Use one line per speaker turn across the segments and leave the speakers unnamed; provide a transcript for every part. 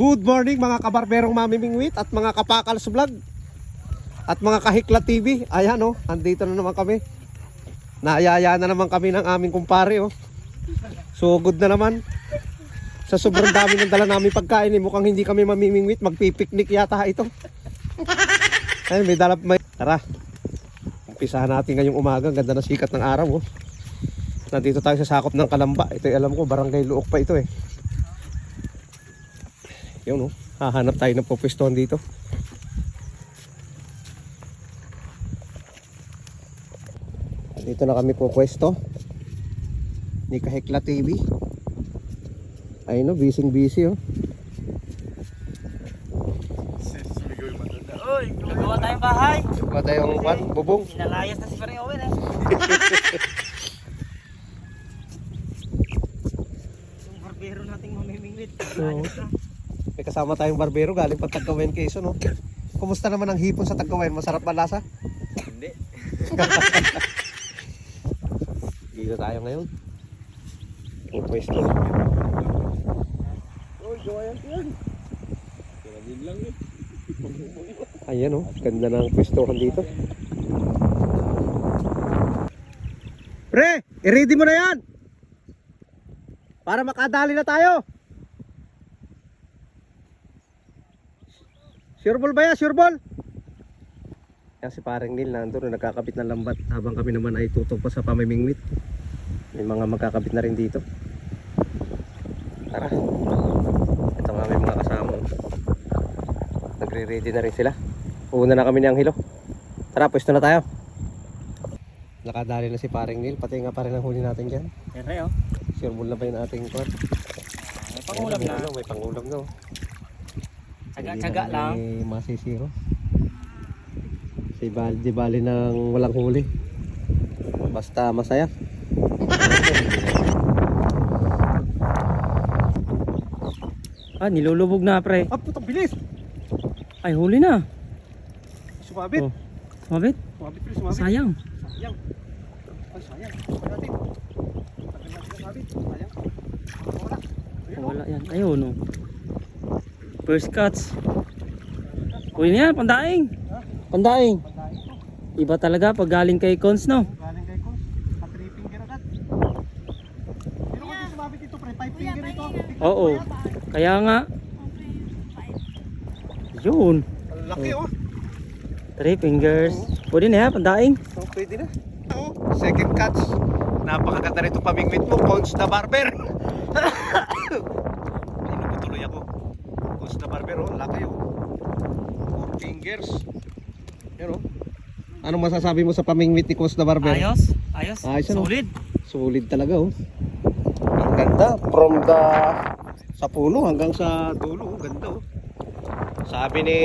Good morning mga kabarberong mamimingwit at mga kapakals vlog at mga kahikla TV. Ayan oh, andito na naman kami. Naayaya na naman kami ng aming kumpare oh. So good na naman. Sa sobrang dami ng dala namin pagkain, eh, mukhang hindi kami mamimingwit, magpipiknik yata ito. Ayun, may dala may Tara. Umpisahan natin ngayong umaga, ganda ng sikat ng araw oh. Nandito tayo sa sakop ng Kalamba. Ito alam ko, barangay Luok pa ito eh. Yun oh, hahanap tayo ng pupwestuhan dito. Dito na kami pupwesto. Ni Kahekla TV. Ayun no, busy busy oh.
Uy, gagawa tayong bahay.
Wala tayong bubong.
Sinalayas na si Pare Owen eh. Yung barbero nating mamimingwit.
Oo. Kasama tayong barbero galing pa Tagkawen Quezon no. Kumusta naman ang hipon sa Tagkawen? Masarap ba lasa?
Hindi.
Dito tayo ngayon. Pupwesto.
Uy, gawa yan yan.
Ayan oh, ganda ng pwestohan dito. Pre, i-ready mo na yan! Para makadali na tayo! Sure ball ba yan? Sure ball? Yan si parang Neil nandun nagkakabit ng lambat habang kami naman ay tutog pa sa pamimingwit. May mga magkakabit na rin dito. Tara. Ito nga may mga kasama. Nagre-ready na rin sila. Una na kami ng hilo. Tara, pwesto na tayo. Nakadali na si paring Neil. Pati nga pa rin ang huli natin dyan.
Yan rin oh.
Sure ball na ba yung ating kwan?
May pangulam na.
May pangulam na. oh.
Tsaga-tsaga
Hindi na
lang.
May masisiro. Si bali, di bali ng walang huli. Basta masaya.
Ah, nilulubog na pre.
Ah, putang bilis!
Ay, huli na.
Sumabit.
Oh. Mabit?
Sumabit, bilis, sumabit.
Sayang.
Sayang. Ay, sayang. Tagal natin sumabit. Sayang. Wala. Ayun, oh.
Wala yan. Ayun oh. First cuts. Na yan, pandaing. Pandaing. Iba talaga pag galing kay Cons no.
Galing kay Kos. Pa-three finger agad. Pero kung sumabit ito, pre, five finger ito.
Oo. Kaya nga. Yun.
Laki oh.
Three fingers. Pwede na yan, pandaing.
Oh, pwede na. Oo. Second catch. Napakaganda nito pamingwit mo, Cons the Barber. Inubutuloy ako. Cons the Barber, oh. Laki, oh. Yan, oh. Anong masasabi mo sa pamingwit ni Cons the Barber?
Ayos. Ayos.
Ayos, ano?
Solid.
Solid talaga, oh. Ang ganda. From the sa puno hanggang sa dulo, oh. Ganda, oh. Sabi ni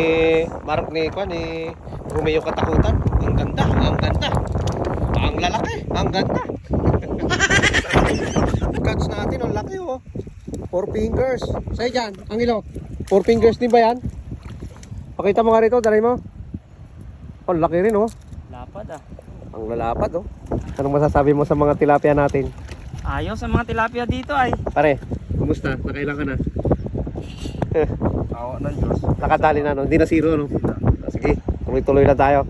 Mark ni Kwan ni Romeo Katakutan, ang ganda, ang ganda. Ang lalaki, ang ganda. Cuts natin, ang laki oh. Four fingers. Sa'yo dyan, ang ilo. Four fingers din ba yan? Pakita mo nga rito, dalay mo. Oh, ang laki rin oh.
Lapad ah.
Ang lalapad oh. Anong masasabi mo sa mga tilapia natin?
Ayos ang mga tilapia dito ay.
Pare, kumusta? Nakailan ka na?
Awa ng Diyos.
Nakadali na, no? Hindi na zero, no? Sige, tuloy-tuloy na tayo.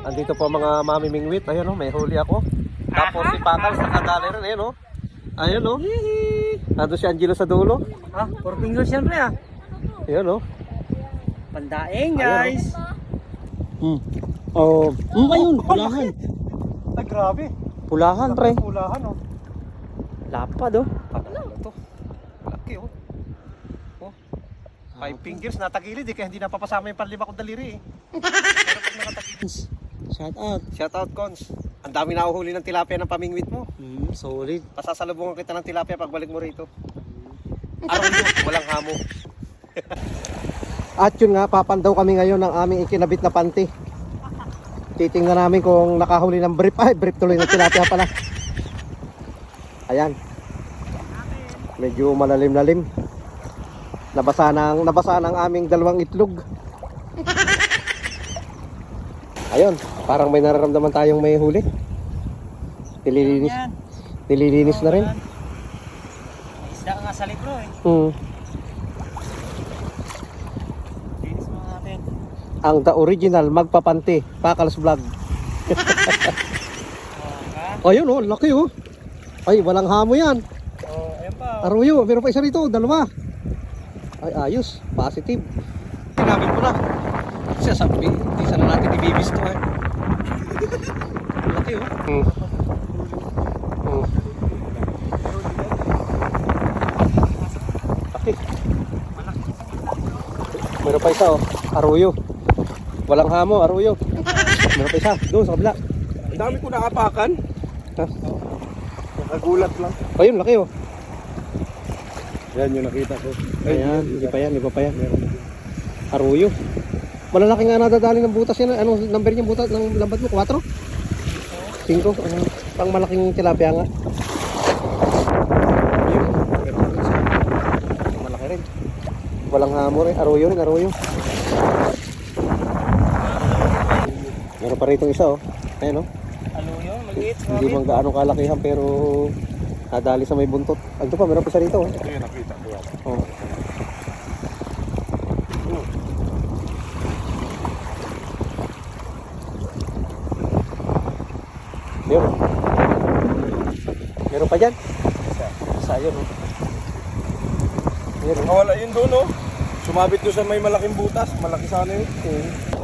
Andito po mga mami mingwit. Ayun, no? May huli ako. Tapos si Pakals nakadali rin, ayun, no? Ayun, no? Nandun si Angelo sa dulo.
Ah, four fingers yan pre ah.
Ayun, no?
Pandaing
Ayun,
guys.
Hmm. Oh, hmm, ayun, pulahan.
Ay, grabe.
Pulahan, pre.
Pulahan, oh.
Lapad oh.
Ano to? Laki, oh. Oh. Five fingers, natagilid eh, kaya hindi napapasama yung panlima kong daliri eh. Pero pag nakatagilid,
Shout out.
shout out, Cons. Ang dami na uhuli ng tilapia ng pamingwit mo.
Hmm, solid.
Pasasalubungan kita ng tilapia pagbalik mo rito. Araw yun, walang hamo. At yun nga, papandaw kami ngayon ng aming ikinabit na panty. Titingnan namin kung nakahuli ng brief. Ay, brief tuloy ng tilapia pala. Ayan. Medyo malalim-lalim. Nabasa ng, nabasa ng aming dalawang itlog. Ayun, parang may nararamdaman tayong may huli. Nililinis, nililinis na rin.
Isda nga sa libro eh.
Hmm. Ang the original magpapante, Pakals Vlog. Ayun oh, laki oh. Ay, walang hamo yan.
Oh, ayan pa.
Aruyo, meron pa isa rito, dalawa. Ay, ayos, positive. Ginamit ko na. Kasi sabi, hindi sana natin ibibis to eh. Laki oh. Hmm. Hmm. Laki. Meron pa isa oh, aruyo. Walang hamo, aruyo. Meron pa isa, doon sa kabila.
Ang dami ko nakapakan.
Ha?
Nakagulat lang.
Ayun, laki oh.
Yan yung nakita ko.
Ayan, hindi pa yan, hindi pa yan. Aruyo. Malalaki nga nadadali ng butas yan. Anong number niya butas ng lambat mo? 4? 5? Ano? Pang malaking tilapia nga. Ayun. Meron. Malaki rin. Walang hamo rin. Aruyo rin, aruyo. Meron pa rito isa oh. Ayan oh.
Ano yun? Maliit.
Hindi man gaano kalakihan pero nadali sa may buntot. Ito pa, meron pa isa rito oh.
Ito yung nakita ko yan.
Oh. Yun. Meron pa dyan? Isa yun. Oh. Yun. oh.
Nakawala yun doon oh. Sumabit doon sa may malaking butas. Malaki sana yun.
Hmm.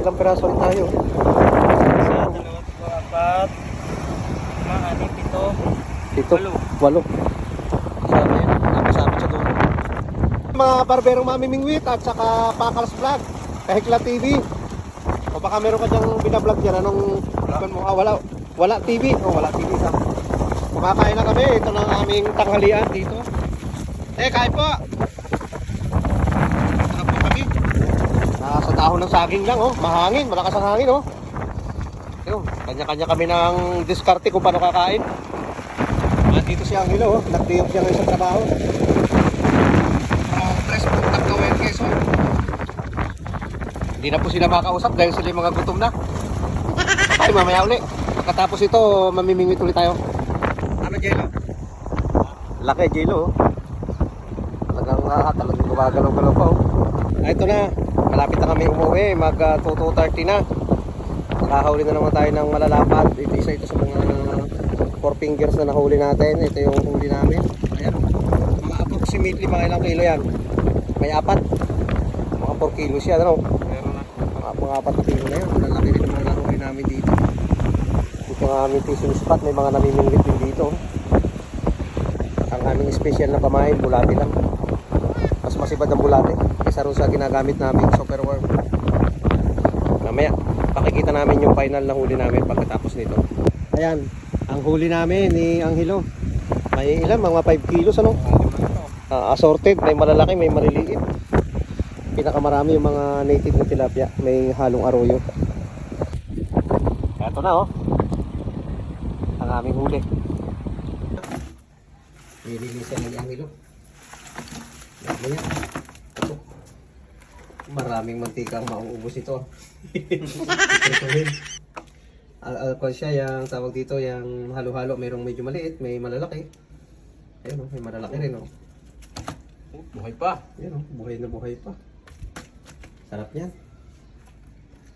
Ilang piraso rin tayo.
Isa, dalawa, tatlo, apat. Lima, anim, pito.
Dito.
Walo.
Walo. Kasama yun. Nakasabit sa dulo. Mga barberong mamimingwit at saka Pakals Vlog. Kahikla TV. O baka meron ka dyang binablog dyan. Anong wala. mo? Ah, wala. Wala TV. O wala TV sa. Kumakain na kami. Ito na ang aming tanghalian dito. Eh, kain po. Sarap po kami. Nasa dahon ng saging lang, oh. Mahangin. Malakas ang hangin, oh. Yun, kanya-kanya kami ng diskarte kung paano kakain. At dito si Angelo, oh. nag-day off siya ngayon sa trabaho. From Tres Puntak Gawin, Quezon. Hindi na po sila makausap dahil sila yung mga gutom na. Tayo mamaya uli. Pagkatapos ito, mamimingwit ulit tayo. Ano, Jelo? Laki, Jelo. oh. Talagang, ah, talagang gumagalaw-galaw pa, oh. Ah, ito na. Malapit na kami umuwi. Mag uh, 2.30 na. Nakahuli na naman tayo ng malalapad. Ito isa ito sa mga four fingers na nahuli natin. Ito yung huli namin. Ayan. Mga approximately mga ilang kilo yan. May apat. Mga 4 kilos yan. Ano?
Meron na.
Mga, mga apat na kilo na yan. Malalaki rin mga nahuli namin dito. Dito ang aming fishing spot. May mga namimingwit din dito. Ang aming special na pamain, bulati lang. Mas masibad ang bulati. Kaysa rin sa ginagamit namin super worm. Mamaya, pakikita namin yung final na huli namin pagkatapos nito. Ayan, ang huli namin ni Angelo. May ilan? Mga 5 kilos ano? Ah, assorted, may malalaki, may maliliit. Pinakamarami yung mga native na tilapia. May halong arroyo. Ito na oh. Ang aming huli. Nililisan ni Angelo. Mamaya. Ito. Maraming mantika ang mauubos ito. Al alcohol siya, yung tawag dito, yung halo-halo, mayroong medyo maliit, may malalaki. Ayun oh, may malalaki rin oh.
Oh, buhay pa.
Ayun oh, buhay na buhay pa. Sarap yan.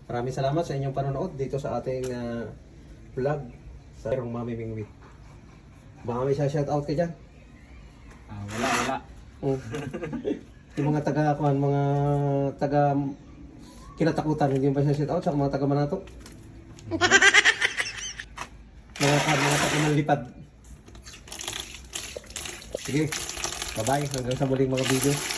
Maraming salamat sa inyong panonood dito sa ating ah, vlog sa Merong Mami Mingwit. Baka may shout out ka dyan.
Ah, wala, wala.
Mm. yung mga taga kuan, mga taga kinatakutan, hindi ba siya shout out sa mga taga Manato? mga kuan, mga taga Manlipad. Sige. Bye-bye. Hanggang sa muling mga video.